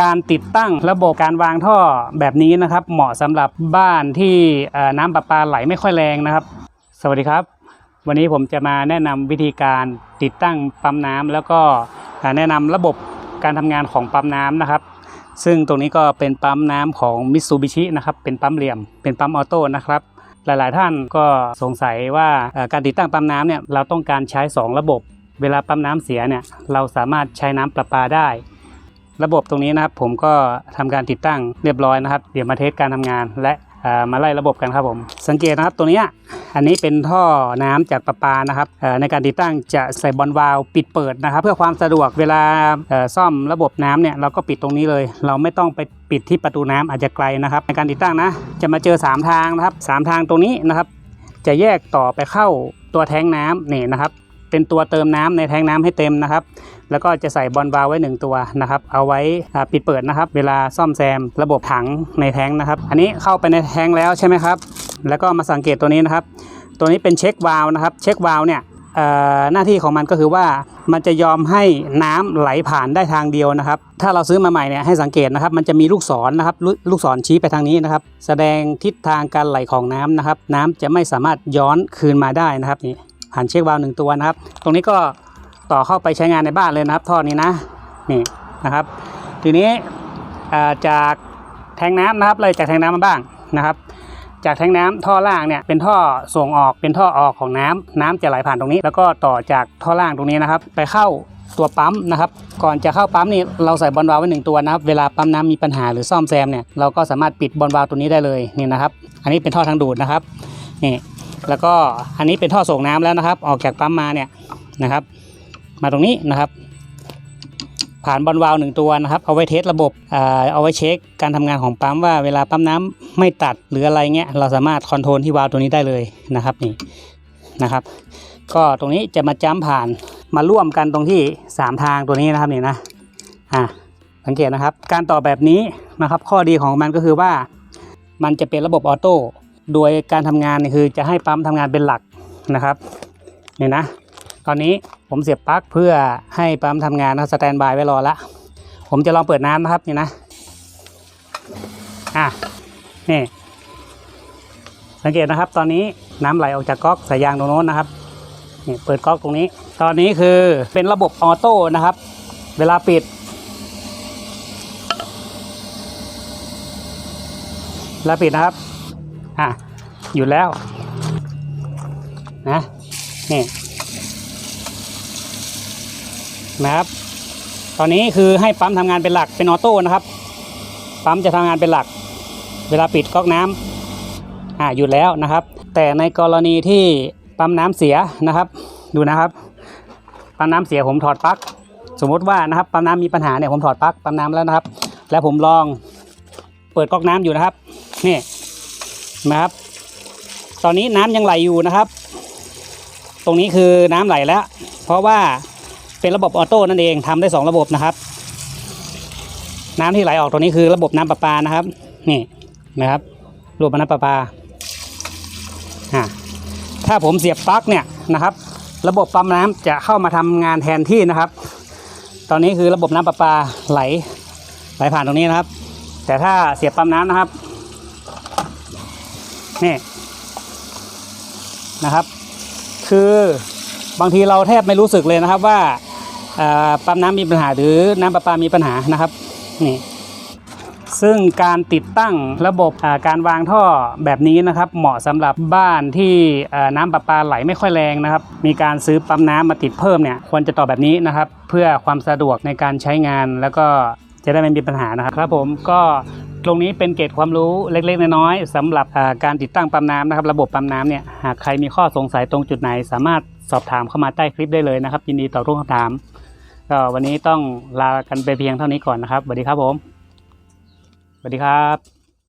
การติดตั้งระบบการวางท่อแบบนี้นะครับ เหมาะสำหรับบ้านที่น้ำประปาไหลไม่ค่อยแรงนะครับ สวัสดีครับ วันนี้ผมจะมาแนะนำวิธีการติดตั้งปั๊มน้ำแล้วก็แนะนำระบบการทำงานของปั๊มน้ำนะครับ ซึ่งตรงนี้ก็เป็นปั๊มน้ำของมิ t ซูบิชินะครับเป็นปั๊มเหลี่ยม เป็นปั๊มออโต้นะครับหลาย ๆ ท่านก็สงสัยว่าการติดตั้งปั๊มน้ำเนี่ยเราต้องการใช้ 2 ระบบ เวลาปั๊มน้ำเสียเนี่ยเราสามารถใช้น้ำประปาได้ ระบบตรงนี้นะครับผมก็ทำการติดตั้งเรียบร้อยนะครับ เดี๋ยวมาเทสการทำงานและมาไล่ระบบกันครับผม สังเกตนะครับตัวนี้อันนี้เป็นท่อน้ำจากประปานะครับในการติดตั้งจะใส่บอลวาล์วปิดเปิดนะครับ เพื่อความสะดวกเวลาซ่อมระบบน้ำเนี่ยเราก็ปิดตรงนี้เลย เราไม่ต้องไปปิดที่ประตูน้ำอาจจะไกลนะครับ ในการติดตั้งนะ จะมาเจอ 3 ทางนะครับสามทางตรงนี้นะครับ จะแยกต่อไปเข้าตัวแท้งน้ำนี่นะครับ เป็นตัวเติมน้ำในแทงน้ำให้เต็มนะครับ แล้วก็จะใส่บอลวาล์วไว้ 1 ตัวนะครับ เอาไว้ปิดเปิดนะครับ เวลาซ่อมแซมระบบถังในแทงนะครับ อันนี้เข้าไปในแทงแล้วใช่ไหมครับ แล้วก็มาสังเกตตัวนี้นะครับ ตัวนี้เป็นเช็ควาล์วนะครับ เช็ควาล์วเนี่ยหน้าที่ของมันก็คือว่ามันจะยอมให้น้ำไหลผ่านได้ทางเดียวนะครับ ถ้าเราซื้อมาใหม่เนี่ยให้สังเกตนะครับ มันจะมีลูกศรนะครับลลูกศรชี้ไปทางนี้นะครับ แสดงทิศทางการไหลของน้ำนะครับ น้ำจะไม่สามารถย้อนคืนมาได้นะครับนี่ ผ่านเช็ควาล์วหนึ่งตัวนะครับ ตรงนี้ก็ต่อเข้าไปใช้งานในบ้านเลยนะครับ ท่อนี้นะนี่นะครับ ทีนี้จากแทงน้ำนะครับเลยจากแทงน้ำมาบ้างนะครับ จากแทงน้ำท่อล่างเนี่ยเป็นท่อส่งออกเป็นท่อออกของน้ำน้ำจะไหลผ่านตรงนี้ แล้วก็ต่อจากท่อล่างตรงนี้นะครับ ไปเข้าตัวปั๊มนะครับ ก่อนจะเข้าปั๊มนี่เราใส่บอลวาล์วไว้หนึ่งตัวนะครับ เวลาปั๊มน้ำมีปัญหาหรือซ่อมแซมเนี่ยเราก็สามารถปิดบอลวาล์วตัวนี้ได้เลยนี่นะครับ อันนี้เป็นท่อทางดูดนะครับนี่ แล้วก็อันนี้เป็นท่อส่งน้ำแล้วนะครับ ออกจากปั๊มมาเนี่ยนะครับ มาตรงนี้นะครับ ผ่านบอลวาล์วหนึ่งตัวนะครับ เอาไว้เทสระบบเอาไว้เช็คการทำงานของปั๊มว่าเวลาปั๊มน้ำไม่ตัดหรืออะไรเงี้ยเราสามารถคอนโทรลที่วาล์วตัวนี้ได้เลยนะครับนี่นะครับ ก็ตรงนี้จะมาจ้ำผ่านมาร่วมกันตรงที่ 3 ทางตัวนี้นะครับนี่นะอ่าสังเกตนะครับ การต่อแบบนี้นะครับ ข้อดีของมันก็คือว่ามันจะเป็นระบบออโต้ โดยการทำงานนี่คือจะให้ปั๊มทำงานเป็นหลักนะครับนี่นะ ตอนนี้ผมเสียบปลั๊กเพื่อให้ปั๊มทำงานนะสแตนบายไว้รอละผมจะลองเปิดน้ำนะครับนี่นะอะนี่สังเกตนะครับ ตอนนี้น้ำไหลออกจากก๊อกสายยางตรงโน้นนะครับนี่เปิดก๊อกตรงนี้ ตอนนี้คือเป็นระบบออโต้นะครับ เวลาปิดเวลาปิดนะครับ อะหยุดแล้วนะนี่นะครับ ตอนนี้คือให้ปั๊มทำงานเป็นหลักเป็นออโต้นะครับ ปั๊มจะทำงานเป็นหลัก เวลาปิดก๊อกน้ำอ่าหยุดแล้วนะครับ แต่ในกรณีที่ปั๊มน้ำเสียนะครับ ดูนะครับ ปั๊มน้ำเสียผมถอดปลั๊กสมมติว่านะครับปั๊มน้ำมีปัญหาเนี่ยผมถอดปลั๊กปั๊มน้ำแล้วนะครับ แล้วผมลองเปิดก๊อกน้ำอยู่นะครับนี่ นะครับ ตอนนี้น้ำยังไหลอยู่นะครับ ตรงนี้คือน้ำไหลแล้ว เพราะว่าเป็นระบบออโต้นั่นเองทำได้ 2 ระบบนะครับ น้ำที่ไหลออกตรงนี้คือระบบน้ำประปานะครับ นี่นะครับระบบน้ำประปาถ้าผมเสียบปลั๊กเนี่ยนะครับ ระบบปั๊มน้ำจะเข้ามาทำงานแทนที่นะครับ ตอนนี้คือระบบน้ำประปาไหลไหลผ่านตรงนี้นะครับ แต่ถ้าเสียบปั๊มน้ำนะครับ นี่นะครับ คือบางทีเราแทบไม่รู้สึกเลยนะครับว่าปั๊มน้ำมีปัญหาหรือน้ำประปามีปัญหานะครับนี่ซึ่งการติดตั้งระบบาการวางท่อแบบนี้นะครับ เหมาะสำหรับบ้านที่น้ำประปาไหลไม่ค่อยแรงนะครับ มีการซื้อปั๊มน้ำมาติดเพิ่มเนี่ยควรจะต่อแบบนี้นะครับ เพื่อความสะดวกในการใช้งานแล้วก็จะได้ไม่มีปัญหานะครับครับผมก็ ตรงนี้เป็นเกจความรู้เล็กๆ น้อยๆสำหรับการติดตั้งปั๊มน้ำนะครับระบบปั๊มน้ำเนี่ยหากใครมีข้อสงสัยตรงจุดไหน สามารถสอบถามเข้ามาใต้คลิปได้เลยนะครับ ยินดีตอบทุกคำถามก็วันนี้ต้องลากันไปเพียงเท่านี้ก่อนนะครับสวัสดีครับผมสวัสดีครับ